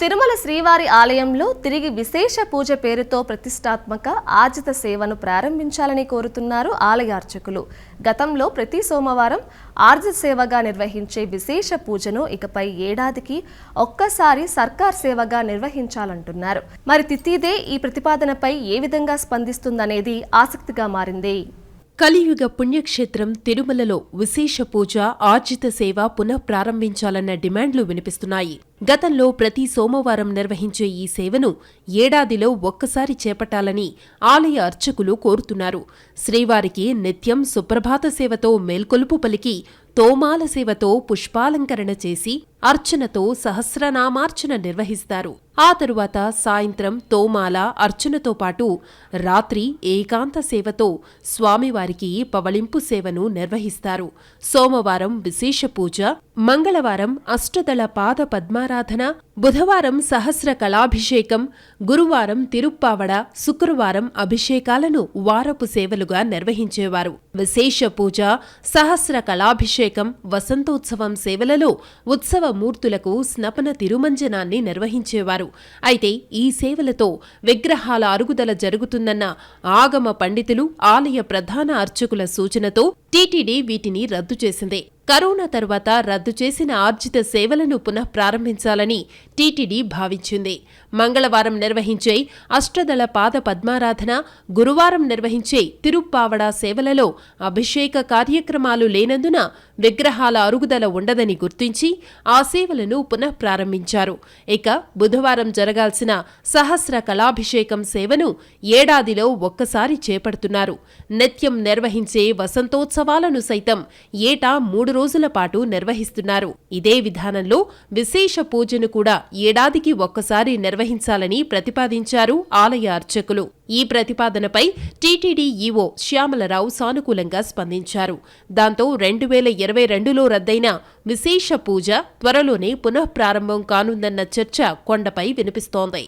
తిరుమల శ్రీవారి ఆలయంలో తిరిగి విశేష పూజ పేరుతో ప్రతిష్టాత్మక ఆర్జిత సేవను ప్రారంభించాలని కోరుతున్నారు ఆలయ అర్చకులు. గతంలో ప్రతి సోమవారం ఆర్జిత సేవగా నిర్వహించే విశేష పూజను ఇకపై ఏడాదికి ఒక్కసారి సర్కార్ సేవగా నిర్వహించాలంటున్నారు. మరి తిత్తిదే ఈ ప్రతిపాదనపై ఏ విధంగా స్పందిస్తుందనేది ఆసక్తిగా మారింది. కలియుగ పుణ్యక్షేత్రం తిరుమలలో విశేష పూజ ఆర్జిత సేవ పునఃప్రారంభించాలన్న డిమాండ్లు వినిపిస్తున్నాయి. గతంలో ప్రతి సోమవారం నిర్వహించే ఈ సేవను ఏడాదిలో ఒక్కసారి చేపట్టాలని ఆలయ అర్చకులు కోరుతున్నారు. శ్రీవారికి నిత్యం సుప్రభాత సేవతో మేల్కొలుపు పలికి తోమాల సేవతో పుష్పాలంకరణ చేసి అర్చనతో సహస్రనామార్చన నిర్వహిస్తారు. ఆ తరువాత సాయంత్రం తోమాల అర్చనతో పాటు రాత్రి ఏకాంత సేవతో స్వామివారికి పవళింపు సేవను నిర్వహిస్తారు. సోమవారం విశేష పూజ మంగళవారం అష్టదళ పాద పద్మారాధన బుధవారం సహస్ర కళాభిషేకం గురువారం తిరుప్పావడ శుక్రవారం అభిషేకాలను వారపు సేవలుగా నిర్వహించేవారు. విశేష పూజ సహస్ర కళాభిషేకం వసంతోత్సవం సేవలలో ఉత్సవ మూర్తులకు స్నపన తిరుమంజనాన్ని నిర్వహించేవారు. అయితే ఈ సేవలతో విగ్రహాల అరుగుదల జరుగుతుందన్న ఆగమ పండితులు ఆలయ ప్రధాన అర్చకుల సూచనతో టీటీడీ వీటిని రద్దు చేసింది. కరోనా తర్వాత రద్దు చేసిన ఆర్జిత సేవలను పునః ప్రారంభించాలని టీటీడీ భావించింది. మంగళవారం నిర్వహించే అష్టదళ పాద పద్మారాధన గురువారం నిర్వహించే తిరుప్పావడా సేవలలో అభిషేక కార్యక్రమాలు లేనందున విగ్రహాల అరుగుదల ఉండదని గుర్తించి ఆ సేవలను పునః ప్రారంభించారు. ఇక బుధవారం జరగాల్సిన సహస్ర కళాభిషేకం సేవను ఏడాదిలో ఒక్కసారి చేపడుతున్నారు. నిత్యం నిర్వహించే వసంతోత్సవాలను సైతం ఏటా మూడు రోజుల పాటు నిర్వహిస్తున్నారు. ఇదే విధానంలో విశేష పూజను కూడా ఏడాదికి ఒక్కసారి నిర్వహించాలని ప్రతిపాదించారు ఆలయ అర్చకులు. ఈ ప్రతిపాదనపై టీటీడీ ఈవో శ్యామలరావు సానుకూలంగా స్పందించారు. దాంతో రెండు వేల ఇరవై రెండులో రద్దయిన విశేష పూజ త్వరలోనే పునఃప్రారంభం కానుందన్న చర్చ కొండపై వినిపిస్తోంది.